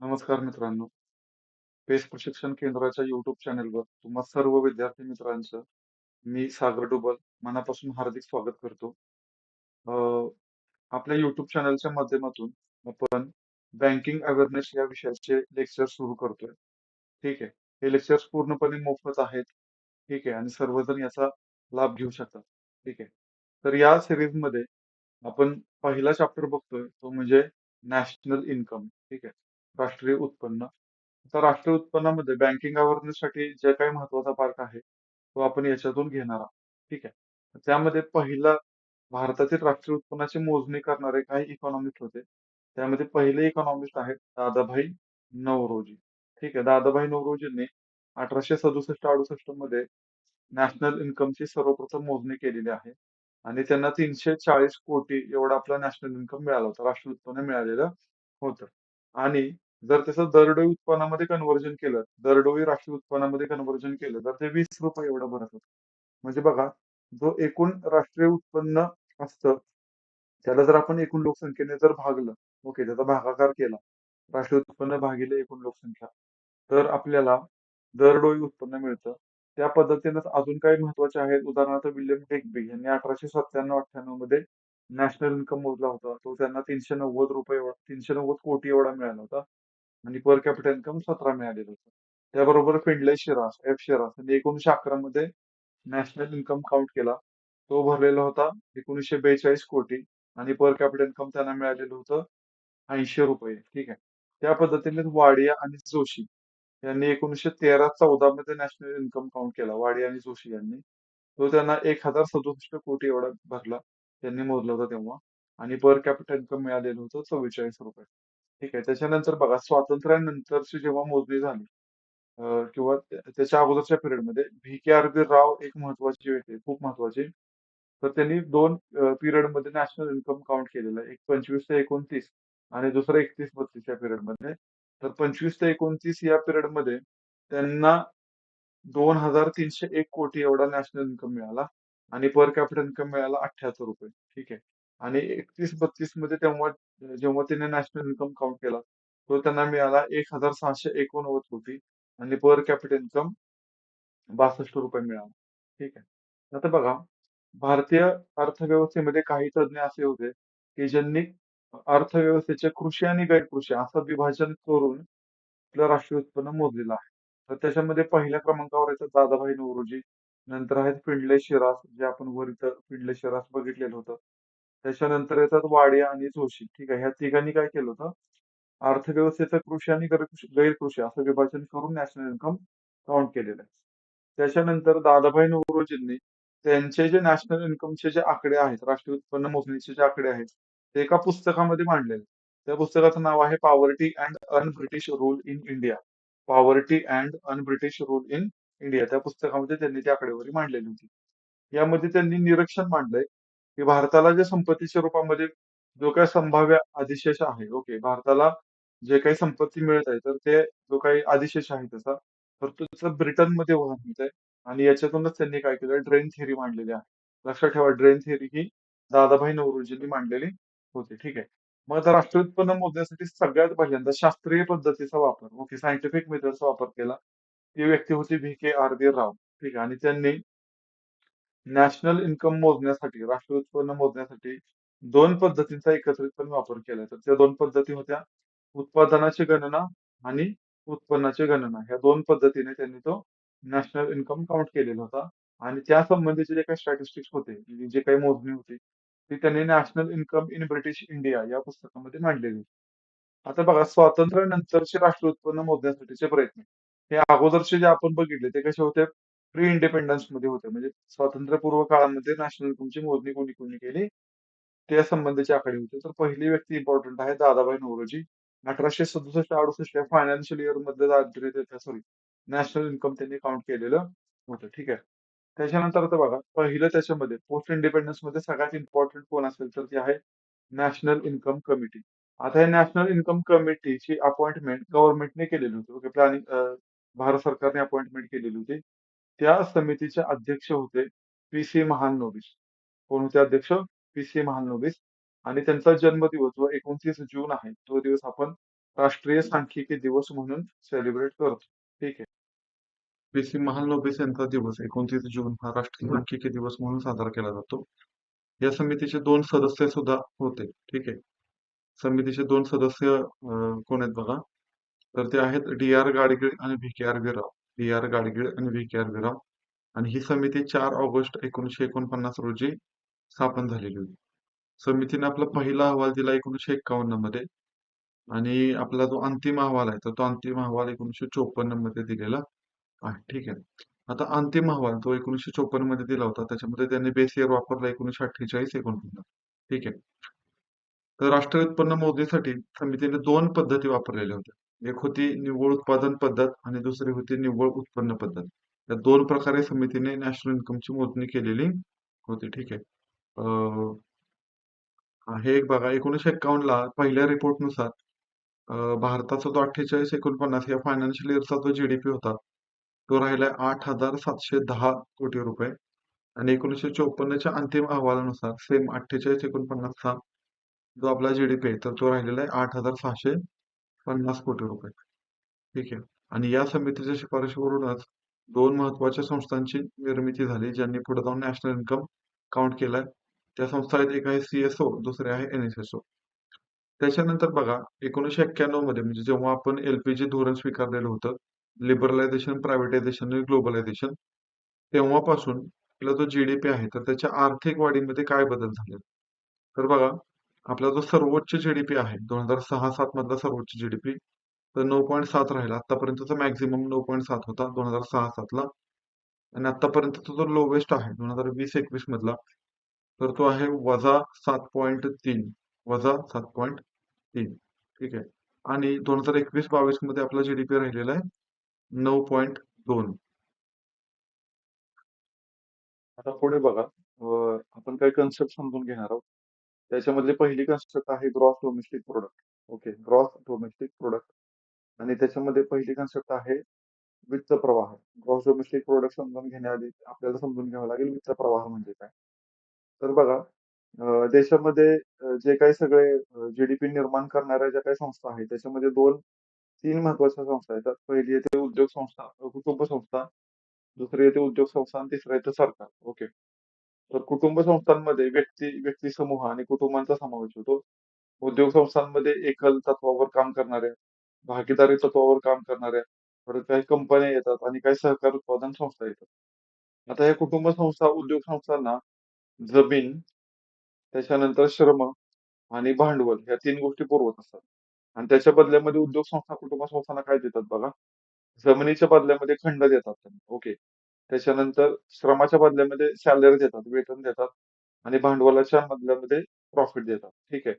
नमस्कार मित्रांनो. पेस प्रशिक्षण केंद्राच्या YouTube चॅनेलवर तुम्हा सर्व विद्यार्थी मित्रांचं मी सागर डुबल मनापासून हार्दिक स्वागत करतो. अ, आपल्या YouTube चॅनलच्या माध्यमातून आपण बँकिंग अवेअरनेस या विषयाचे लेक्चर सुरू करतोय. ठीक आहे. हे लेक्चर्स पूर्णपणे मोफत आहेत. ठीक आहे आणि सर्वजण याचा लाभ घेऊ शकतात. ठीक आहे. तर या सीरीजमध्ये आपण पहिला चॅप्टर बघतोय तो म्हणजे नॅशनल इन्कम. ठीक आहे. राष्ट्रीय उत्पन्न. आता राष्ट्रीय उत्पन्नामध्ये बँकिंग अवेअरनेससाठी जे काही महत्त्वाचा पार्ट आहे, तो आपण याच्यातून घेणार आहोत. ठीक आहे. त्यामध्ये पहिला भारतातील राष्ट्रीय उत्पन्नाची मोजणी करणारे काही इकॉनॉमिस्ट होते. त्यामध्ये पहिले इकॉनॉमिस्ट आहेत दादाभाई नवरोजी ठीक आहे. दादाभाई नवरोजींनी अठराशे सदुसष्ट अडुसष्टमध्ये नॅशनल इन्कमची सर्वप्रथम मोजणी केलेली आहे आणि त्यांना 340 कोटी एवढा आपला नॅशनल इन्कम मिळाला होता. राष्ट्रीय उत्पन्न मिळालेलं होतं. आणि जर त्याचं दरडोई उत्पन्नामध्ये कन्व्हर्जन केलं, दरडोई राखीव उत्पन्नामध्ये कन्व्हर्जन केलं, तर ते ₹20 एवढं भरत होतं. म्हणजे बघा, जो एकूण राष्ट्रीय उत्पन्न असतं, त्याला जर आपण एकूण लोकसंख्येने जर भागलं, ओके, त्याचा भागाकार केला, राष्ट्रीय उत्पन्न भागिले एकूण लोकसंख्या, तर आपल्याला दरडोई उत्पन्न मिळतं. त्या पद्धतीनं अजून काही महत्त्वाचे आहेत. उदाहरणार्थ विल्यम टेकबी यांनी 1897-98 मध्ये नॅशनल इन्कम मोजला होता. तो त्यांना ₹390 एवढा 390 कोटी एवढा मिळाला होता आणि पर कॅपिटल इन्कम 17 मिळालेलं होतं. त्याबरोबर फिंडले शिरास, एफ शिरास यांनी 1911 मध्ये नॅशनल इन्कम काउंट केला. तो भरलेला होता 1942 कोटी आणि पर कॅपिटल इन्कम त्यांना मिळालेलं होतं ₹80. ठीक आहे. त्या पद्धतीने वाडिया आणि जोशी यांनी 1913-14 मध्ये नॅशनल इन्कम काउंट केला. वाडिया आणि जोशी यांनी. तो त्यांना 1067 कोटी एवढा भरला. त्यांनी मोजला होता तेव्हा आणि पर कॅपिटल इन्कम मिळालेलं होतं ₹44. ठीक आहे. त्याच्यानंतर बघा स्वातंत्र्यानंतरची जेव्हा मोजणी झाली अ, किंवा त्या त्याच्या अगोदरच्या पिरियडमध्ये व्ही.के.आर.बी. राव एक महत्त्वाची व्यक्ती आहे, खूप महत्त्वाची. तर त्यांनी 2 अ, पिरियडमध्ये नॅशनल इन्कम काउंट केलेलं आहे. एक 25 ते 29 आणि दुसरं 31-32 या पिरियडमध्ये. तर 25 ते 29 या पिरियडमध्ये त्यांना 2301 कोटी एवढा नॅशनल इन्कम मिळाला आणि पर कॅपिटल इन्कम मिळाला ₹78. ठीक आहे. आणि 31-32 मध्ये तेव्हा जेव्हा त्यांनी नॅशनल इन्कम काउंट केला, तो त्यांना मिळाला 1689 कोटी आणि पर कॅपिटा इन्कम ₹62 मिळाला. ठीक आहे. आता बघा, भारतीय अर्थव्यवस्थेमध्ये काही तज्ञ असे होते, की ज्यांनी अर्थव्यवस्थेचे कृषी आणि गैरकृषी असं विभाजन करून आपलं राष्ट्रीय उत्पन्न मोजलेलं आहे. तर त्याच्यामध्ये पहिल्या क्रमांकावर येतात दादाभाई नौरोजी, नंतर आहेत पिंडले शिरास, जे आपण वर इथं पिंडले शिरास बघितलेलं होतं. त्याच्यानंतर येतात वाडिया आणि जोशी. ठीक आहे. ह्या तिघांनी काय केलं होतं, अर्थव्यवस्थेचं कृषी आणि गैरकृषी गैरकृषी असं विभाजन करून नॅशनल इन्कम काउंट केलेलं आहे. त्याच्यानंतर दादाभाई नौरोजींनी त्यांचे जे नॅशनल इन्कमचे जे आकडे आहेत, राष्ट्रीय उत्पन्न मोजणीचे जे आकडे आहेत, ते एका पुस्तकामध्ये मांडलेले. त्या पुस्तकाचं नाव आहे poverty and un British rule in India. Poverty and un British rule in India. त्या पुस्तकामध्ये त्यांनी ती आकडेवारी मांडलेली होती. यामध्ये त्यांनी निरीक्षण मांडलंय, की भारताला जे संपत्तीच्या रूपामध्ये जो काही संभाव्य अधिशेष आहे, ओके, भारताला जे काही संपत्ती मिळत आहे, तर ते जो काही अधिशेष आहे त्याचा, तर तो त्याचं ब्रिटनमध्ये वहन होत आहे आणि याच्यातूनच त्यांनी काय केलं, ड्रेन थिअरी मांडलेली आहे. लक्षात ठेवा, ड्रेन थिअरी ही दादाभाई नौरोजींनी मांडलेली होती. ठीक आहे. मग आता राष्ट्रीय उत्पन्न मोजण्यासाठी सगळ्यात पहिल्यांदा शास्त्रीय पद्धतीचा वापर, ओके, सायंटिफिक मेथडचा वापर केला. ती व्यक्ती होती व्ही.के.आर.बी. राव. ठीक आहे. आणि त्यांनी नॅशनल इन्कम मोजण्यासाठी, राष्ट्रीय उत्पन्न मोजण्यासाठी 2 पद्धतींचा एकत्रितपणे वापर केला. तर त्या 2 पद्धती होत्या उत्पादनाची गणना आणि उत्पन्नाची गणना. ह्या 2 पद्धतीने त्यांनी तो नॅशनल इन्कम काउंट केलेला होता आणि त्या संबंधीचे जे काही स्टॅटिस्टिक्स होते, जे काही मोजणी होती, ती त्यांनी national income in British India या पुस्तकामध्ये मांडलेली. आता बघा, स्वातंत्र्यानंतरचे राष्ट्रीय उत्पन्न मोजण्यासाठीचे प्रयत्न. हे अगोदरचे जे आपण बघितले ते कसे होते, प्री इंडिपेंडन्समध्ये होते. म्हणजे स्वातंत्र्यपूर्व काळामध्ये नॅशनल इन्कमची मोजणी कोणी कोणी केली, त्या संबंधीचे आकडे होते. तर पहिली व्यक्ती इम्पॉर्टंट आहे दादाभाई नौरोजी. 1867-68 या फायनान्शियल इयरमध्ये दारिद्र्य सॉरी नॅशनल इन्कम त्यांनी काउंट केलेलं होतं. ठीक आहे. त्याच्यानंतर आता बघा, पहिलं त्याच्यामध्ये पोस्ट इंडिपेंडन्समध्ये सगळ्यात इम्पॉर्टंट कोण असेल तर ती आहे नॅशनल इन्कम कमिटी. आता हे नॅशनल इन्कम कमिटीची अपॉइंटमेंट गव्हर्नमेंटने केलेली होती. ओके, प्लॅनिंग अ, भारत सरकारने अपॉइंटमेंट केलेली होती. त्या समितीचे अध्यक्ष होते पी.सी. महालनोबिस. कोण होते अध्यक्ष? पी.सी. महालनोबिस आणि त्यांचा जन्मदिवस जो 29 जून आहे, तो दिवस आपण राष्ट्रीय सांख्यिकी दिवस म्हणून सेलिब्रेट करतो. ठीक आहे. पी.सी. महालनोबिस यांचा दिवस 29 जून हा राष्ट्रीय सांख्यिकी दिवस म्हणून साजरा केला जातो. या समितीचे दोन सदस्य सुद्धा होते. ठीक आहे. समितीचे दोन सदस्य कोण आहेत बघा तर ते आहेत डी आर गाडगिळ आणि व्ही के आर वीराव डी आर गाडगीळ आणि व्ही के आर बिराव आणि ही समिती चार ऑगस्ट एकोणीसशे एकोणपन्नास रोजी स्थापन झालेली होती. समितीने आपला पहिला अहवाल दिला एकोणीसशे एक्कावन्नमध्ये आणि आपला जो अंतिम अहवाल आहे तर तो अंतिम अहवाल एकोणीसशे चोपन्नमध्ये दिलेला आहे. ठीक आहे. आता अंतिम अहवाल तो एकोणीसशे चोपन्नमध्ये दिला होता. त्याच्यामध्ये त्यांनी बेस इयर वापरला एकोणीसशे अठ्ठेचाळीस एकोणपन्नास. ठीक आहे. तर राष्ट्रीय उत्पन्न मोजणीसाठी समितीने दोन पद्धती वापरलेल्या होत्या. एक होती निव्वळ उत्पादन पद्धत आणि दुसरी होती निव्वळ उत्पन्न पद्धत. या दोन प्रकारे समितीने नॅशनल इन्कमची मोजणी केलेली होती. ठीक आहे. हे एक बघा. एकोणीसशे एक्कावन्न ला पहिल्या रिपोर्टनुसार भारताचा जो अठ्ठेचाळीस एकोणपन्नास या फायनान्शियल इयरचा जो जी डी पी होता तो राहिलाय आठ हजार सातशे दहा कोटी रुपये. आणि एकोणीसशे चोपन्नच्या अंतिम अहवालानुसार सेम अठ्ठेचाळीस एकोणपन्नासचा जो आपला जी डी पी आहे तर तो राहिलेला आहे आठ हजार सहाशे पन्नास कोटी रुपये. ठीक आहे. आणि या समितीच्या शिफारशीवरूनच दोन महत्त्वाच्या संस्थांची निर्मिती झाली ज्यांनी पुढे जाऊन नॅशनल इन्कम काउंट केलाय. त्या संस्था आहेत एक आहे सीएसओ दुसरे आहे एनएसएसओ त्याच्यानंतर बघा एकोणीसशे एक्क्याण्णवमध्ये म्हणजे जेव्हा आपण एलपीजी धोरण स्वीकारलेलं होतं लिबरलायझेशन प्रायव्हेटायझेशन आणि ग्लोबलायझेशन तेव्हापासून आपला जो जीडीपी आहे तर त्याच्या आर्थिक वाढीमध्ये काय बदल झाले? तर बघा आपला जो सर्वोच्च जीडीपी आहे दोन हजार सहा सात मधला सर्वोच्च जीडीपी तर नऊ पॉईंट सात राहिला. आतापर्यंतचा मॅक्झिमम नऊ पॉईंट सात होता दोन हजार सहा सातला आणि आतापर्यंतचा जो लोवेस्ट आहे दोन हजार वीस एकवीस मधला तर तो आहे वजा सात पॉईंट तीन वजा सात पॉईंट तीन. ठीक आहे? आणि दोन हजार एकवीस बावीसमध्ये आपला जीडीपी राहिलेला आहे नऊ पॉईंट दोन. आता पुढे बघा आपण काही कन्सेप्ट समजून घेणार आहोत. त्याच्यामधली पहिली कन्स्ट्रक्ट आहे gross domestic product okay gross domestic product आणि त्याच्यामध्ये पहिली कन्सेप्ट आहे वित्त प्रवाह. ग्रॉस डोमेस्टिक प्रोडक्ट समजून घेण्याआधी आपल्याला समजून घ्यावं लागेल वित्त प्रवाह म्हणजे काय. तर बघा देशामध्ये जे काही सगळे जीडीपी निर्माण करणाऱ्या ज्या काही संस्था आहेत त्याच्यामध्ये दोन तीन महत्त्वाच्या संस्था आहेत. त्यात पहिली येते उद्योग संस्था कुटुंब संस्था दुसरी येते उद्योग संस्था आणि तिसरं येतं सरकार. ओके कुटुंब संस्थांमध्ये व्यक्ती व्यक्ती समूह आणि कुटुंबांचा समावेश होतो. उद्योग संस्थांमध्ये एकल तत्वावर काम करणाऱ्या भागीदारी तत्वावर काम करणाऱ्या परत काही कंपन्या येतात आणि काही सहकार उत्पादन संस्था येतात. आता या कुटुंब संस्था उद्योग संस्थांना जमीन त्याच्यानंतर श्रम आणि भांडवल या तीन गोष्टी पुरवत असतात. आणि त्याच्या बदल्यामध्ये उद्योग संस्था कुटुंब संस्थांना काय देतात बघा? जमिनीच्या बदल्यामध्ये खंड देतात त्यांना. ओके. त्याच्यानंतर श्रमाच्या बदल्यामध्ये सॅलरी देतात वेतन देतात आणि भांडवलाच्या बदल्यामध्ये प्रॉफिट देतात. ठीक आहे.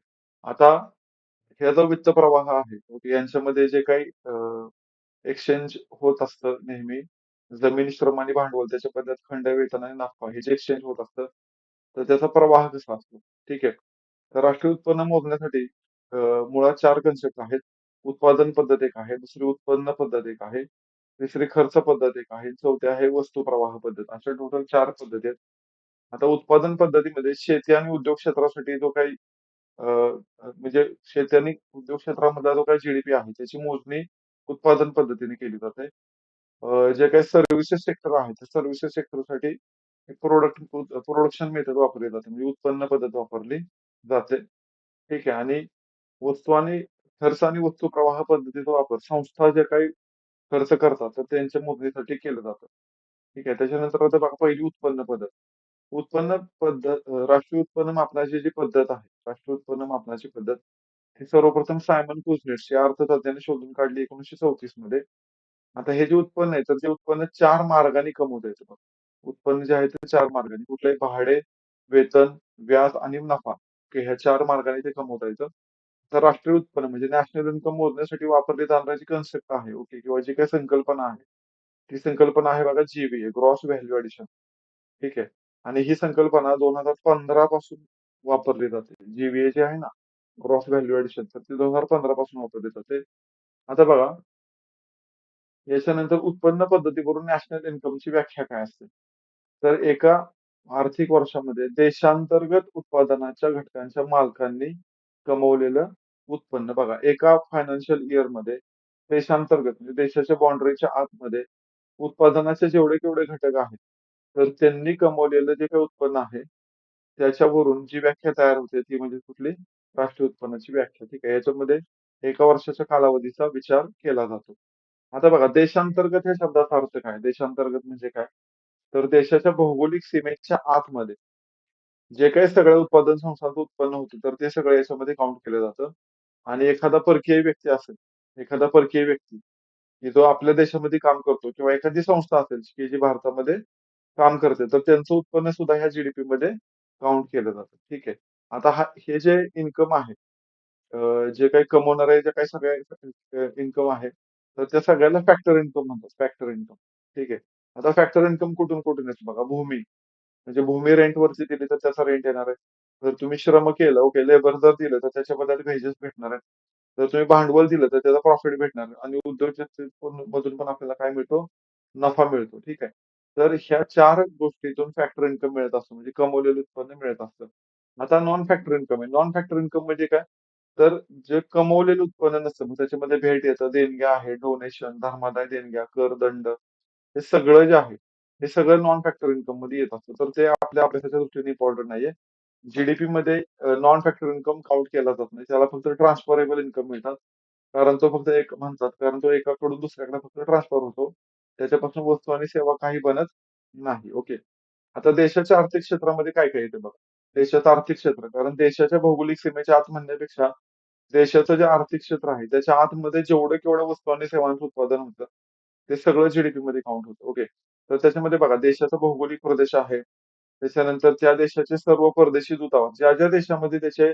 आता हे जो वित्त प्रवाह आहे यांच्यामध्ये जे काही एक्सचेंज होत असतं नेहमी जमीन श्रम आणि भांडवल त्याच्या बदल्यात खंड वेतन आणि नफा हे जे एक्सचेंज होत असतं तर त्याचा प्रवाह कसा असतो? ठीक आहे. तर राष्ट्रीय उत्पन्न मोजण्यासाठी मुळात चार कन्सेप्ट आहेत. उत्पादन पद्धत एक आहे दुसरी उत्पन्न पद्धत एक आहे तिसरी खर्च पद्धत एक आहे चौथी आहे वस्तू प्रवाह पद्धत. अशा टोटल चार पद्धती आहेत. आता उत्पादन पद्धतीमध्ये शेती आणि उद्योग क्षेत्रासाठी जो काही अं, म्हणजे शेती आणि उद्योग क्षेत्रामधला जो काही जीडीपी आहे त्याची मोजणी उत्पादन पद्धतीने केली जाते. अं, जे काही सर्व्हिसेस सेक्टर आहे त्या सर्व्हिसेस सेक्टरसाठी प्रोडक्ट प्रोडक्शन मेथड वापरली जाते. म्हणजे उत्पन्न पद्धत वापरली जाते. ठीक आहे. आणि वस्तू आणि खर्च आणि वस्तू प्रवाह पद्धतीचा वापर संस्था जे काही खर्च करतात तर त्यांच्या मोजणीसाठी केलं जातं. ठीक आहे त्याच्यानंतर आता बघा पहिली उत्पन्न पद्धत. उत्पन्न पद्धत राष्ट्रीय उत्पन्न मापनाची जी पद्धत आहे राष्ट्रीय उत्पन्न मापनाची पद्धत ही सर्वप्रथम सायमन कुझनेट्स या अर्थतज्ञाने शोधून काढली एकोणीसशे चौतीसमध्ये. आता हे जे उत्पन्न आहे तर ते उत्पन्न चार मार्गाने कमवता येतं बघा. उत्पन्न जे आहे ते चार मार्गाने कुठलंही भाडे वेतन व्याज आणि नफा. ह्या चार मार्गाने ते कमवता येतं तर राष्ट्रीय उत्पन्न म्हणजे नॅशनल इन्कम मोजण्यासाठी वापरली जाणारी कन्सेप्ट आहे ओके किंवा जी काही संकल्पना आहे ती संकल्पना आहे बघा जीबीए ग्रॉस व्हॅल्यू ॲडिशन. ठीक आहे? आणि ही संकल्पना दोन हजार पंधरा पासून वापरली जाते. जीबीए जी आहे ना ग्रॉस व्हॅल्यू ॲडिशन तर ती दोन हजार पंधरा पासून वापरली जाते. आता बघा याच्यानंतर उत्पन्न पद्धतीवरून नॅशनल इन्कमची व्याख्या काय असते? तर एका आर्थिक वर्षामध्ये देशांतर्गत उत्पादनाच्या घटकांच्या मालकांनी कमवलेलं उत्पन्न. बघा एका फायनान्शियल इयरमध्ये देशांतर्गत म्हणजे देशाच्या बाउंड्रीच्या आतमध्ये उत्पादनाचे जेवढे केवढे घटक आहेत तर त्यांनी कमवलेलं जे काही उत्पन्न आहे त्याच्यावरून जी व्याख्या तयार होते ती म्हणजे कुठली? राष्ट्रीय उत्पन्नाची व्याख्या. ठीक आहे याच्यामध्ये एका वर्षाच्या कालावधीचा विचार केला जातो. आता बघा देशांतर्गत या शब्दाचा अर्थ काय? देशांतर्गत म्हणजे काय? तर देशाच्या भौगोलिक सीमेच्या आतमध्ये जे काही सगळं उत्पादन संस्थांचं उत्पन्न होतं तर ते सगळं याच्यामध्ये काउंट केलं जातं. आणि एखादा परकीय व्यक्ती असेल एखादा परकीय व्यक्ती की जो आपल्या देशामध्ये काम करतो किंवा एखादी संस्था असेल की जी भारतामध्ये काम करते तर त्यांचं उत्पन्न सुद्धा ह्या जीडीपी मध्ये काउंट केलं जातं. ठीक आहे? आता हा हे जे इन्कम आहे जे काही कमवणारे जे काही सगळ्या इन्कम आहे तर त्या सगळ्याला फॅक्टर इन्कम म्हणतात फॅक्टर इन्कम ठीक आहे? आता फॅक्टर इन्कम कुठून कुठून येतो बघा भूमी. म्हणजे भूमी रेंट वरती दिली तर त्याचा रेंट येणार आहे. जर तुम्ही श्रम केलं ओके लेबर जर दिलं तर त्याच्या बदल्यात वेजेस भेटणार आहे जर तुम्ही भांडवल दिलं तर त्याचा प्रॉफिट भेटणार आणि उद्योगमधून पण आपल्याला काय मिळतो? नफा मिळतो. ठीक आहे. तर ह्या चार गोष्टीतून फॅक्टर इन्कम मिळत असतो. म्हणजे कमवलेलं उत्पन्न मिळत असतं. आता नॉन फॅक्टर इन्कम आहे. नॉन फॅक्टर इन्कम म्हणजे काय? तर जे कमवलेलं उत्पन्न नसतं मग त्याच्यामध्ये भेट येतं. देणग्या आहे डोनेशन धर्मादाय देणग्या कर दंड हे सगळं जे आहे हे सगळं नॉन फॅक्टर इन्कममध्ये येत असतं. तर ते आपल्या अभ्यासाच्या दृष्टीने इम्पॉर्टंट नाहीये. जीडीपी मध्ये नॉन फॅक्टर इन्कम काउंट केला जात नाही. त्याला फक्त ट्रान्सफरेबल इन्कम मिळतात. कारण तो फक्त एक म्हणतात कारण तो एकाकडून दुसऱ्याकडे फक्त ट्रान्सफर होतो. त्याच्यापासून वस्तू आणि सेवा काही बनत नाही. ओके आता देशाच्या आर्थिक क्षेत्रामध्ये काय काय येते बघा? देशाचं आर्थिक क्षेत्र. कारण देशाच्या भौगोलिक सीमेच्या आत म्हणण्यापेक्षा देशाचं जे आर्थिक क्षेत्र आहे त्याच्या आतमध्ये जेवढं केवढं वस्तू आणि सेवांचं उत्पादन होतं ते सगळं जीडीपी मध्ये काउंट होतं. ओके तर त्याच्यामध्ये बघा देशाचा भौगोलिक प्रदेश आहे. त्याच्यानंतर त्या देशाचे सर्व परदेशी दूतावास ज्या ज्या देशामध्ये त्याचे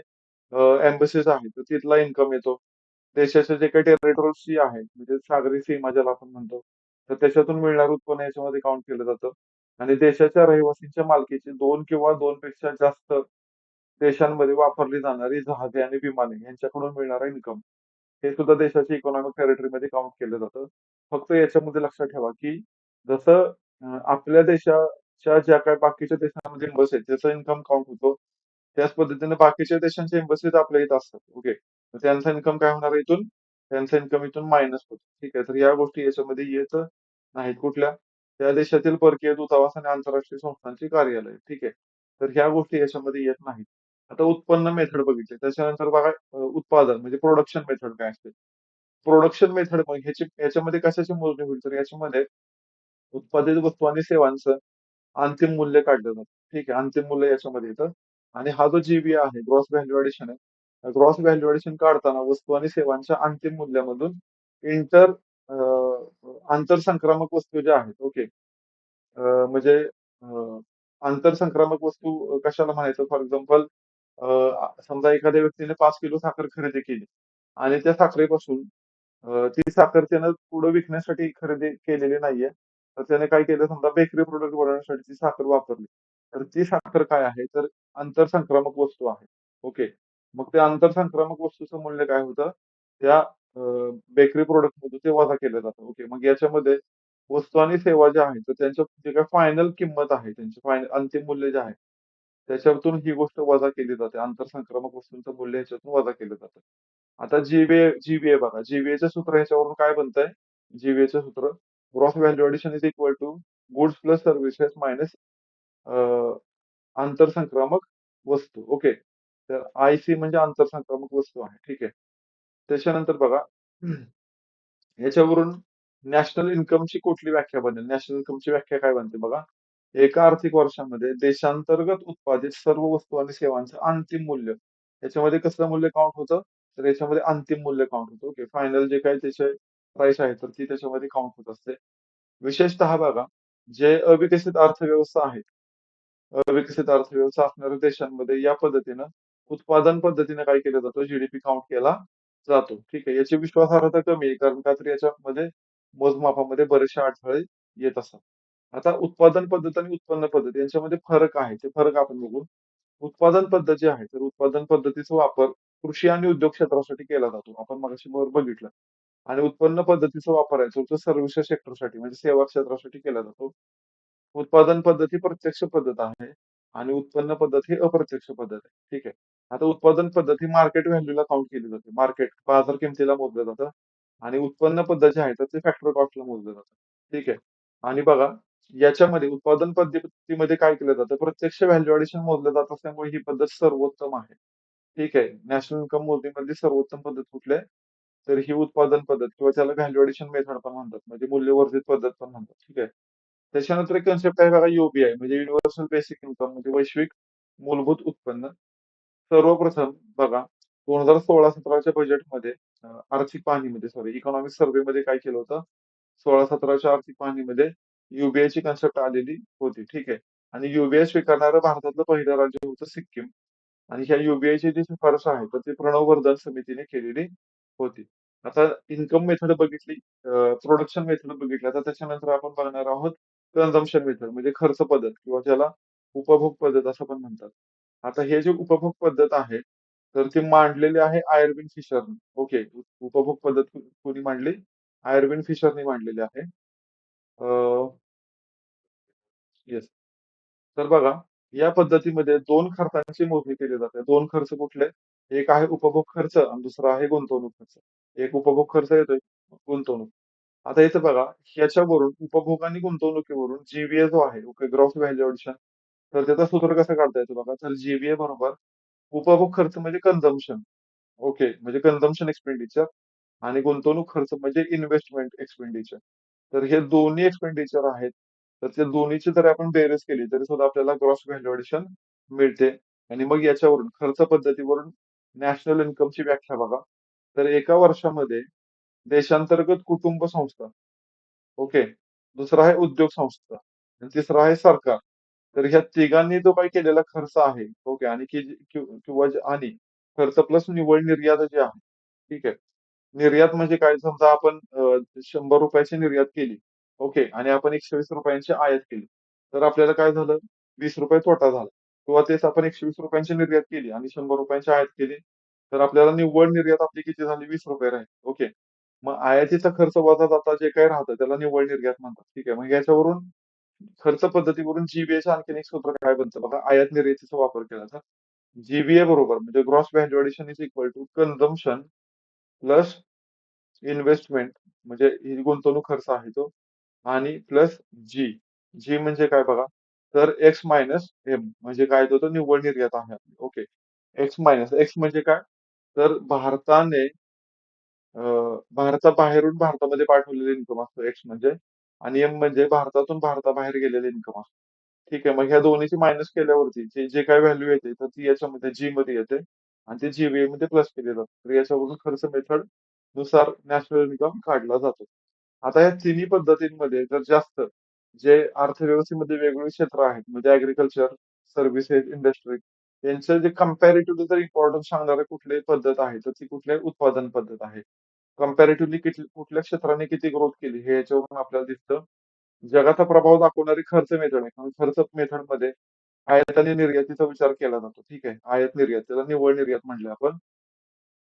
एम्बसीज आहेत तर तिथला इन्कम येतो. देशाचे जे काही टेरिटोरियल सी आहे म्हणजे सागरी सीमा ज्याला आपण म्हणतो तर त्याच्यातून मिळणारं उत्पन्न याच्यामध्ये काउंट केलं जातं. आणि देशाच्या रहिवासींच्या मालकीची दोन किंवा दोन पेक्षा जास्त देशांमध्ये वापरली जाणारी जहाजे आणि विमाने यांच्याकडून मिळणारा इन्कम हे सुद्धा देशाच्या इकॉनॉमिक टेरिटरीमध्ये काउंट केलं जातं. फक्त याच्यामध्ये लक्षात ठेवा की जसं आपल्या देशाच्या ज्या काही बाकीच्या देशांमध्ये एम्बसी आहेत त्याचा इन्कम काउंट होतो. त्याच पद्धतीने बाकीच्या देशांच्या एम्बसीज आपल्या इथं असतात. ओके त्यांचा इन्कम काय होणार इथून? त्यांचा इन्कम इथून मायनस होतो. ठीक आहे? तर या गोष्टी याच्यामध्ये येत नाहीत कुठल्या? त्या देशातील परकीय दूतावास आणि आंतरराष्ट्रीय संस्थांची कार्यालय. ठीक आहे? तर ह्या गोष्टी याच्यामध्ये येत नाहीत. आता उत्पन्न मेथड बघितली. त्याच्यानंतर बघा उत्पादन म्हणजे प्रोडक्शन मेथड काय असते? प्रोडक्शन मेथड मग ह्याची याच्यामध्ये कशाची मोजणी होईल? तर याच्यामध्ये उत्पादित वस्तू आणि सेवांचं अंतिम मूल्य काढलं जातं. ठीक आहे अंतिम मूल्य याच्यामध्ये येतं. आणि हा जो जीबी आहे ग्रॉस व्हॅल्यू ऍडिशन आहे ग्रॉस व्हॅल्यू ऍडिशन काढताना वस्तू आणि सेवांच्या अंतिम मूल्यामधून इंटर आंतरसंक्रामक वस्तू ज्या आहेत ओके म्हणजे अं, आंतरसंक्रामक वस्तू कशाला म्हणायचं? फॉर एक्झाम्पल समजा एखाद्या व्यक्तीने पाच किलो साखर खरेदी केली आणि त्या साखरेपासून अं, ती साखर त्यानं पुढे विकण्यासाठी खरेदी केलेली नाहीये तर त्याने काय केलं? समजा बेकरी प्रोडक्ट बनवण्यासाठी ती साखर वापरली. तर ती साखर काय आहे? तर आंतरसंक्रामक वस्तू आहे. ओके मग त्या आंतरसंक्रामक वस्तूचं मूल्य काय होतं? त्या बेकरी प्रोडक्ट मधून ते वजा केलं जातं. ओके मग याच्यामध्ये वस्तू आणि सेवा ज्या आहेत तर त्यांच्या जे काय फायनल किंमत आहे त्यांचे फायनल अंतिम मूल्य जे आहे त्याच्यातून ही गोष्ट वजा केली जाते. आंतरसंक्रामक वस्तूंचं मूल्य ह्याच्यातून वजा केलं जातं. आता जीबीए जीबीए बघा. जीबीएचं सूत्र ह्याच्यावरून काय बनतंय? जीबीएचं सूत्र gross value addition is equal to goods plus services minus आंतरसंक्रामक वस्तू. ओके तर आय सी म्हणजे आंतरसंक्रामक वस्तू आहे. ठीक आहे. त्याच्यानंतर बघा. याच्यावरून नॅशनल इन्कमची कुठली व्याख्या बनेल? नॅशनल इन्कमची व्याख्या काय बनते बघा? एका आर्थिक वर्षामध्ये देशांतर्गत उत्पादित सर्व वस्तू आणि सेवांचं अंतिम मूल्य. याच्यामध्ये कसलं मूल्य काउंट होतं? तर याच्यामध्ये अंतिम मूल्य काउंट होतं. ओके फायनल जे काही त्याचे प्राइस आहे तर ती त्याच्यामध्ये काउंट होत असते. विशेषतः बघा जे अविकसित अर्थव्यवस्था आहे अविकसित अर्थव्यवस्था असणाऱ्या देशांमध्ये या पद्धतीनं उत्पादन पद्धतीने काय केलं जातं? जीडीपी काउंट केला जातो. ठीक आहे याची विश्वासार्हता कमी आहे कारण का तर याच्यामध्ये मोजमापामध्ये बरेचसे अडथळे येत असतात. आता उत्पादन पद्धत आणि उत्पन्न पद्धत यांच्यामध्ये फरक आहे. ते फरक आपण बघू उत्पादन पद्धत जी आहे तर उत्पादन पद्धतीचा वापर कृषी आणि उद्योग क्षेत्रासाठी केला जातो. आपण मगाशी बरोबर बघितलं. आणि उत्पन्न पद्धतीचा वापर आहे. तो सर्विस सेक्टरसाठी म्हणजे सेवा क्षेत्रासाठी केला जातो. उत्पादन पद्धत ही प्रत्यक्ष पद्धत आहे आणि उत्पन्न पद्धत ही अप्रत्यक्ष पद्धत आहे. ठीक आहे? आता उत्पादन पद्धत ही मार्केट व्हॅल्यूला काउंट केली जाते. मार्केट बाजार किमतीला मोजलं जातं आणि उत्पन्न पद्धत जी आहे तर ते फॅक्टर कॉस्टला मोजलं जातं. ठीक आहे? आणि बघा याच्यामध्ये उत्पादन पद्धतीमध्ये काय केलं जातं? प्रत्यक्ष व्हॅल्यू ऍडिशन मोजलं जात असल्यामुळे ही पद्धत सर्वोत्तम आहे. ठीक आहे? नॅशनल इन्कम मोजणीमधली सर्वोत्तम पद्धत कुठली आहे? तर ही उत्पादन पद्धत किंवा त्याला व्हॅल्यू मेथड पण म्हणतात. म्हणजे मूल्यवर्धित पद्धत पण म्हणतात. ठीक आहे? त्याच्यानंतर एक कन्सेप्ट आहे बघा युबीआय म्हणजे युनिव्हर्सल बेसिक इन्कम म्हणजे वैश्विक मूलभूत उत्पन्न. सर्वप्रथम बघा दोन हजार सोळा सतराच्या बजेटमध्ये आर्थिक पाहणीमध्ये सॉरी इकॉनॉमिक सर्व्हेमध्ये काय केलं होतं? सोळा सतराच्या आर्थिक पाहणीमध्ये युबीआय ची कन्सेप्ट आलेली होती. ठीक आहे? आणि युबीआय स्वीकारणारं भारतातलं पहिलं राज्य होतं सिक्कीम. आणि ह्या युबीआयची ची जी शिफारस आहे तर ती प्रणव वर्धन समितीने केलेली होती. आता इन्कम मेथड बघितली प्रोडक्शन मेथड बघितली आता त्याच्यानंतर आपण बघणार आहोत कन्झम्पशन मेथड म्हणजे खर्च पद्धत किंवा ज्याला उपभोग पद्धत असं पण म्हणतात. आता हे जे उपभोग पद्धत आहे तर ती मांडलेली आहे आयर्विन फिशरने ओके उपभोग पद्धत को- कोणी मांडली? आयर्विन फिशरने मांडलेली आहे. येस तर बघा या पद्धतीमध्ये दोन खर्चांची मोजणी केली जाते. दोन खर्च कुठले? एक आहे उपभोग खर्च आणि दुसरा आहे गुंतवणूक खर्च. एक उपभोग खर्च येतोय गुंतवणूक. आता इथं बघा याच्यावरून उपभोग आणि गुंतवणुकीवरून जीव्हीए जो आहे ओके ग्रॉस व्हॅल्यू ऍडिशन तर त्याचं सूत्र कसं काढता येतं बघा? तर जीव्हीए बरोबर उपभोग खर्च म्हणजे कन्झम्पशन ओके म्हणजे कन्झम्पशन एक्सपेंडिचर आणि गुंतवणूक खर्च म्हणजे इन्व्हेस्टमेंट एक्सपेंडिचर तर हे दोन्ही एक्सपेंडिचर आहेत तर त्या दोन्हीची जर आपण बेरीज केली तरी सुद्धा आपल्याला ग्रॉस व्हॅल्यू मिळते. आणि मग याच्यावरून खर्च पद्धतीवरून नॅशनल इन्कमची व्याख्या बघा. तर एका वर्षामध्ये देशांतर्गत कुटुंब संस्था. ओके. दुसरा आहे उद्योग संस्था. आणि तिसरा आहे सरकार. तर ह्या तिघांनी जो काही केलेला खर्च आहे. ओके. आणि किंवा आणि खर्च प्लस निव्वळ निर्यात जे आहे. ठीक आहे. निर्यात म्हणजे काय? समजा आपण शंभर रुपयाची निर्यात केली. ओके. आणि आपण एकशे वीस रुपयांची आयात केली. तर आपल्याला काय झालं? वीस रुपये तोटा झाला. किंवा तेच आपण एकशे वीस रुपयांची निर्यात केली आणि शंभर रुपयांची आयात केली तर आपल्याला निव्वळ निर्यात आपली किती झाली? वीस रुपये राहील. ओके. मग आयातीचा खर्च वजा जाता जे काही राहतं त्याला निव्वळ निर्यात म्हणतात. ठीक आहे. मग याच्यावरून खर्च पद्धतीवरून जीबीएचं आणखीन एक सूत्र काय बनतं? बघा आयात निर्यातीचा वापर केला तर जीबीए बरोबर म्हणजे gross value is equal to consumption plus investment म्हणजे ही गुंतवणूक खर्च आहे तो आणि प्लस जी जी म्हणजे काय बघा? तर एक्स मायनस एम म्हणजे काय होतं निव्वळ निर्यात आहे. ओके एक्स मायनस एक्स म्हणजे काय? तर भारताने भारताबाहेरून भारतामध्ये पाठवलेले इन्कम असतो. एक्स म्हणजे आणि एम म्हणजे भारतातून भारताबाहेर गेलेले इन्कम असतो. ठीक आहे मग ह्या दोन्हीची मायनस केल्यावरती जे जे काय व्हॅल्यू येते तर ती याच्यामध्ये जी मध्ये येते आणि ते जीबीए मध्ये प्लस केले जाते. तर याच्यावरून खर्च मेथडनुसार नॅशनल इन्कम काढला जातो. आता या तिन्ही पद्धतींमध्ये जर जास्त जे अर्थव्यवस्थेमध्ये वेगवेगळे क्षेत्र आहेत म्हणजे ऍग्रिकल्चर सर्व्हिसेस इंडस्ट्री यांचं जे कम्पॅरेटिव्हली जर इम्पॉर्टन्स सांगणारे कुठली पद्धत आहे तर ती कुठली उत्पादन पद्धत आहे. कम्पॅरेटिव्हली किती कुठल्या क्षेत्राने किती ग्रोथ केली हे याच्यावरून आपल्याला दिसतं. जगाचा प्रभाव दाखवणारी खर्च मेथड आहे. कारण खर्च मेथडमध्ये आयात आणि निर्यातीचा विचार केला जातो. ठीक आहे. आयात निर्यात त्याला निव्वळ निर्यात म्हणले आपण.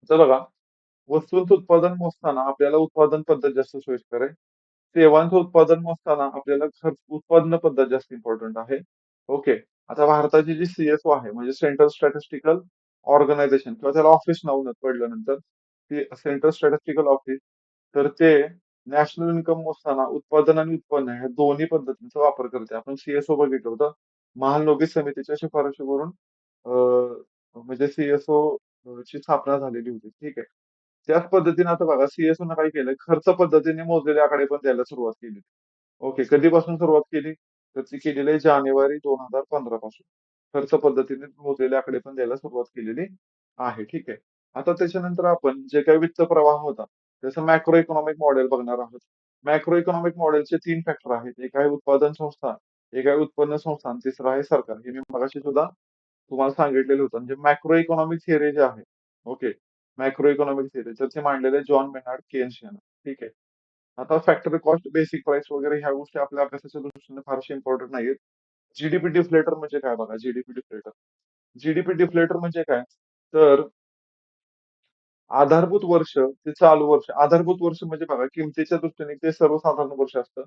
तर बघा वस्तूंचं उत्पादन मोजताना आपल्याला उत्पादन पद्धत जास्त सोयीस्कर आहे. सेवांचं उत्पादन मोजताना आपल्याला खर्च उत्पादन पद्धत जास्त इम्पॉर्टंट आहे. ओके आता भारताची जी सीएसओ आहे म्हणजे सेंट्रल स्टॅटिस्टिकल ऑर्गनायझेशन किंवा त्याला ऑफिस नाव पडल्यानंतर ती सेंट्रल स्टॅटिस्टिकल ऑफिस तर ते नॅशनल इन्कम मोजताना उत्पादन आणि उत्पन्न ह्या दोन्ही पद्धतींचा वापर करते. आपण सीएसओ बघितलं होतं. महानोगी समितीच्या शिफारशीवरून अं, म्हणजे सीएसओ ची स्थापना झालेली होती. ठीक आहे. त्याच पद्धतीने आता बघा सीएसओ न काय केलंय? खर्च पद्धतीने मोजलेले आकडे पण द्यायला सुरुवात केली. ओके कधीपासून सुरुवात केली? तर ती केलेली आहे जानेवारी दोन हजार पंधरा पासून. खर्च पद्धतीने मोजलेले आकडे पण द्यायला सुरुवात केलेली आहे. ठीक आहे. आता त्याच्यानंतर आपण जे काही वित्त प्रवाह होता त्याचं मॅक्रो इकॉनॉमिक मॉडेल बघणार आहोत. मॅक्रो इकॉनॉमिक मॉडेलचे तीन फॅक्टर आहेत. एक आहे उत्पादन संस्था एक आहे उत्पन्न संस्था आणि तिसरं आहे सरकार. हे मी मगाशी सुद्धा तुम्हाला सांगितलेलं होतं. म्हणजे मॅक्रो इकॉनॉमिक थिअरी जे आहे ओके मॅक्रो इकॉनॉमिक थिअरी तर ते मांडलेले जॉन मेनार्ड केन्स यांना. ठीक आहे. आता फॅक्टरी कॉस्ट बेसिक प्राइस वगैरे ह्या गोष्टी आपल्या अभ्यासाच्या दृष्टीने फारशे इम्पॉर्टंट नाहीत जीडीपी डिफ्लेटर म्हणजे काय बघा? जीडीपी डिफ्लेटर जीडीपी डिफ्लेटर म्हणजे काय? तर आधारभूत वर्ष ते चालू वर्ष आधारभूत वर्ष म्हणजे बघा किमतीच्या दृष्टीने ते सर्वसाधारण वर्ष असतं.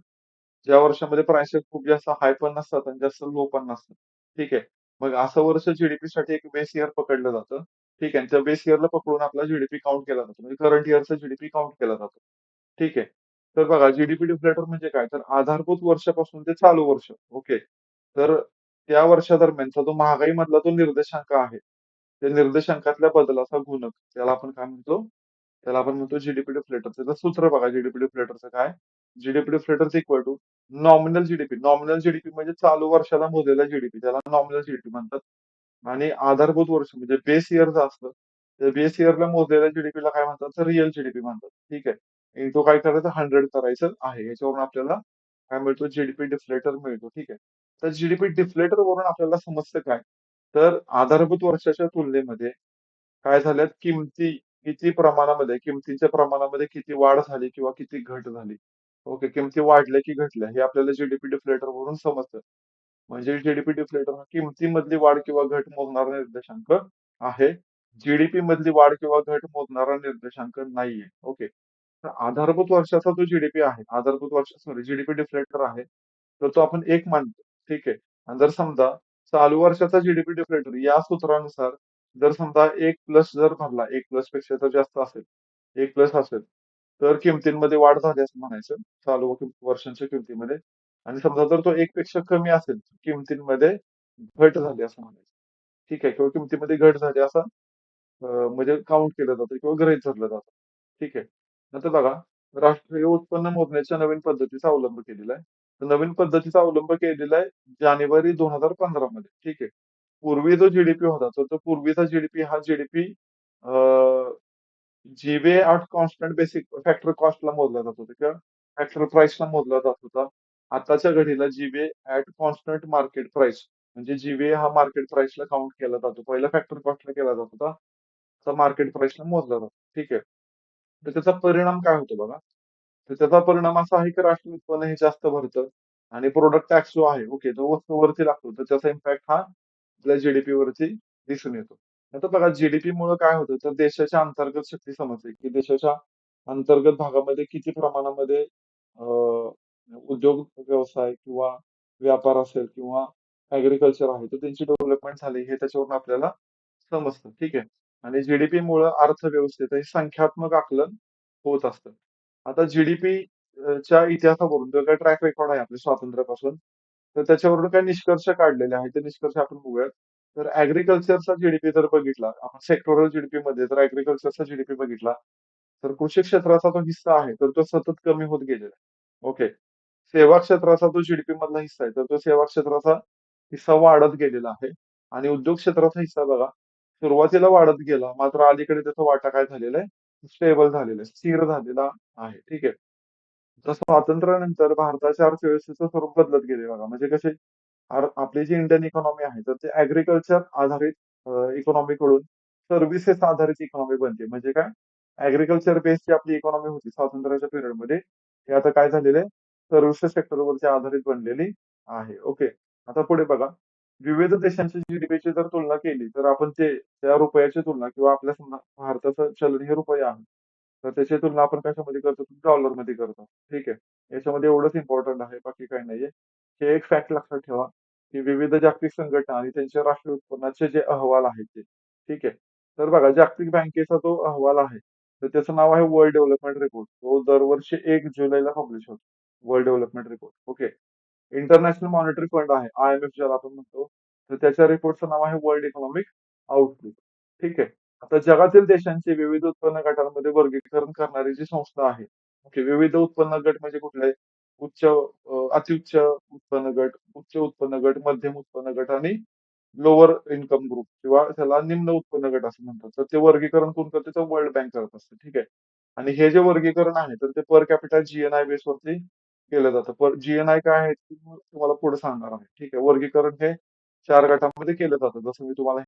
ज्या वर्षामध्ये प्राइसेस खूप जास्त हाय पण नसतात आणि जास्त लो पण नसतात. ठीक आहे. मग असं वर्ष जीडीपी साठी एक बेस इयर पकडलं जातं. ठीक आहे. त्या बेस इयरला पकडून आपला जीडीपी काउंट केला जातो. म्हणजे करंट इयरचा जीडीपी काउंट केला जातो. ठीक आहे. तर बघा जीडीपी डिफ्लेटर म्हणजे काय? तर आधारभूत वर्षापासून ते चालू वर्ष. ओके. तर त्या वर्षादरम्यानचा जो महागाईमधला जो निर्देशांक आहे, त्या निर्देशांकातल्या बदलाचा गुणक त्याला आपण काय म्हणतो? त्याला आपण म्हणतो जीडीपी डिफ्लेटरचं सूत्र बघा जीडीपी डिफ्लेटरचं काय? GDP deflator equal to nominal GDP. Nominal GDP म्हणजे चालू वर्षाला मोजलेला जीडीपी. त्याला नॉमिनल जीडीपी म्हणतात. आणि आधारभूत वर्ष म्हणजे बेस इयर जे असतं, त्या बेस इयरला मोजलेल्या जीडीपीला काय म्हणतात? तर रिअल जीडीपी म्हणतात. ठीक आहे. इंटू काय करायचं? 100 करायचं आहे. याच्यावरून आपल्याला काय मिळतो? जीडीपी डिफ्लेटर मिळतो. ठीक आहे. तर जीडीपी डिफ्लेटर वरून आपल्याला समजतं काय? तर आधारभूत वर्षाच्या तुलनेमध्ये काय झाल्यात किमती किती प्रमाणामध्ये किमतीच्या प्रमाणामध्ये किती वाढ झाली किंवा किती घट झाली. ओके. किमती वाढल्या की घटल्या हे आपल्याला जीडीपी डिफ्लेटर वरून समजतं. म्हणजे जीडीपी डिफ्लेटर किमतीमधली वाढ किंवा घट मोजणारा निर्देशांक आहे. जीडीपी मधली वाढ किंवा घट मोजणारा निर्देशांक नाहीये. ओके. तर आधारभूत वर्षाचा जो जीडीपी आहे, आधारभूत वर्ष सॉरी जीडीपी डिफ्लेटर आहे, तर तो आपण एक मानतो. ठीक आहे. आणि जर समजा चालू वर्षाचा जीडीपी डिफ्लेटर या सूत्रानुसार जर समजा एक प्लस जर भरला, एक प्लसपेक्षा जर जास्त असेल, एक प्लस असेल, तर किमतींमध्ये वाढ झाली असं म्हणायचं. चालू वर्षांच्या किमतीमध्ये. आणि समजा जर तो 1 पेक्षा कमी असेल, किमतींमध्ये घट झाली असं म्हणायचं. ठीक आहे. किंवा किमतीमध्ये घट झाली असं अ, म्हणजे काउंट केलं जातं किंवा गृहीत धरलं जातं. ठीक आहे. नंतर बघा राष्ट्रीय उत्पन्न मोजण्याच्या नवीन पद्धतीचा अवलंब केलेला आहे. तर नवीन पद्धतीचा अवलंब केलेला आहे जानेवारी 2015 मध्ये. ठीक आहे. पूर्वी जो जीडीपी होता, तर तो पूर्वीचा जीडीपी हा GDP uh, GBA at constant basic factor कॉस्टला मोजला जात होता किंवा फॅक्टर प्राइसला मोजला जात होता. आताच्या घडीला जीवे ऍट कॉन्स्टंट मार्केट प्राइस म्हणजे जीवे हा मार्केट प्राइसला काउंट केला जातो. पहिला फॅक्टर कॉस्टला केला जात होता. आता मार्केट प्राइसला मोजला जातो. ठीक आहे. तर त्याचा परिणाम काय होतो बघा. तर त्याचा परिणाम असा आहे की राष्ट्रीय उत्पन्न हे जास्त भरतं आणि प्रोडक्ट टॅक्स जो आहे, ओके, जो वस्तूवरती लागतो, तर त्याचा इम्पॅक्ट हा आपल्या जीडीपी वरती दिसून येतो. आता बघा जीडीपी मुळे काय होतं, तर देशाच्या अंतर्गत शक्ती समजते, की देशाच्या अंतर्गत भागामध्ये किती प्रमाणामध्ये उद्योग व्यवसाय किंवा व्यापार असेल किंवा ॲग्रीकल्चर आहे, तर त्यांची डेव्हलपमेंट झाली हे त्याच्यावरून आपल्याला समजतं. ठीक आहे. आणि जीडीपीमुळं अर्थव्यवस्थेत हे संख्यात्मक आकलन होत असतं. आता जीडीपी अ, च्या इतिहासावरून जो काही ट्रॅक रेकॉर्ड आहे आपल्या स्वातंत्र्यापासून, तर त्याच्यावरून काही निष्कर्ष काढलेले आहेत. ते निष्कर्ष आपण बघूयात. तर ॲग्रीकल्चरचा जीडीपी जर बघितला, आपण सेक्टोरल जीडीपीमध्ये जर ॲग्रीकल्चरचा जीडीपी बघितला, तर कृषी क्षेत्राचा जो हिस्सा आहे, तर तो सतत कमी होत गेलेला आहे. ओके. सेवा क्षेत्राचा जो जीडीपी मधला हिस्सा आहे, तर तो सेवा क्षेत्राचा हिस्सा वाढत गेलेला आहे. आणि उद्योग क्षेत्राचा हिस्सा बघा, सुरुवातीला वाढत गेला, मात्र अलीकडे त्याचा वाटा काय झालेला आहे? स्टेबल झालेला आहे, स्थिर झालेला आहे. ठीक आहे. तर स्वातंत्र्यानंतर भारताच्या अर्थव्यवस्थेचं स्वरूप बदलत गेले बघा. म्हणजे कसे आपली जी इंडियन इकॉनॉमी आहे, तर ते ॲग्रीकल्चर आधारित इकॉनॉमी कडून सर्व्हिसेस आधारित इकॉनॉमी बनते. म्हणजे काय? ॲग्रीकल्चर बेस्डची आपली इकॉनॉमी होती स्वातंत्र्याच्या पिरियडमध्ये, ते आता काय झालेलं आहे? सर्व्हिसेस सेक्टरवरती आधारित बनलेली आहे. ओके. आता पुढे बघा. विविध देशांची जीडीपीची जर तुलना केली, तर आपण ते त्या रुपयाची तुलना किंवा आपल्या समजा भारताचं चलन हे रुपया आहे. तर त्याची तुलना आपण कशामध्ये करतो? डॉलरमध्ये करतो. ठीक आहे. याच्यामध्ये एवढंच इम्पोर्टंट आहे, बाकी काही नाहीये. हे एक फॅक्ट लक्षात ठेवा, की विविध जागतिक संघटना आणि त्यांच्या राष्ट्रीय उत्पन्नाचे जे अहवाल आहेत ते. ठीक आहे. तर बघा जागतिक बँकेचा जो अहवाल आहे, तर त्याचं नाव आहे वर्ल्ड डेव्हलपमेंट रिपोर्ट. तो दरवर्षी 1 जुलैला पब्लिश होतो. World development report. Okay. International monetary fund आहे, आय एम एफ ज्याला आपण म्हणतो, तर त्याच्या रिपोर्टचं नाव आहे वर्ल्ड इकॉनॉमिक आउटलुक. ठीक आहे. आता जगातील देशांचे विविध उत्पन्न गटांमध्ये वर्गीकरण करणारी जी संस्था आहे, ओके, विविध उत्पन्न गट म्हणजे कुठले? उच्च अतिउच्च उत्पन्न गट, उच्च उत्पन्न गट, मध्यम उत्पन्न गट आणि लोअर इन्कम ग्रुप किंवा त्याला निम्न उत्पन्न गट असं म्हणतात. तर ते वर्गीकरण कोण करते? तर वर्ल्ड बँक करत असते. ठीक आहे. आणि हे जे वर्गीकरण आहे, तर ते पर कॅपिटल जीएनआय बेसवरती केलं जातं. पर जीएनआय काय आहे? ते तुम्हाला पुढे सांगणार आहे. ठीक आहे. वर्गीकरण हे 4 गटांमध्ये केलं जातं. जसं मी तुम्हाला